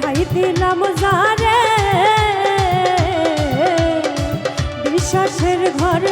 ঠাই যারে। বিশ্বাসের ঘরে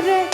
করে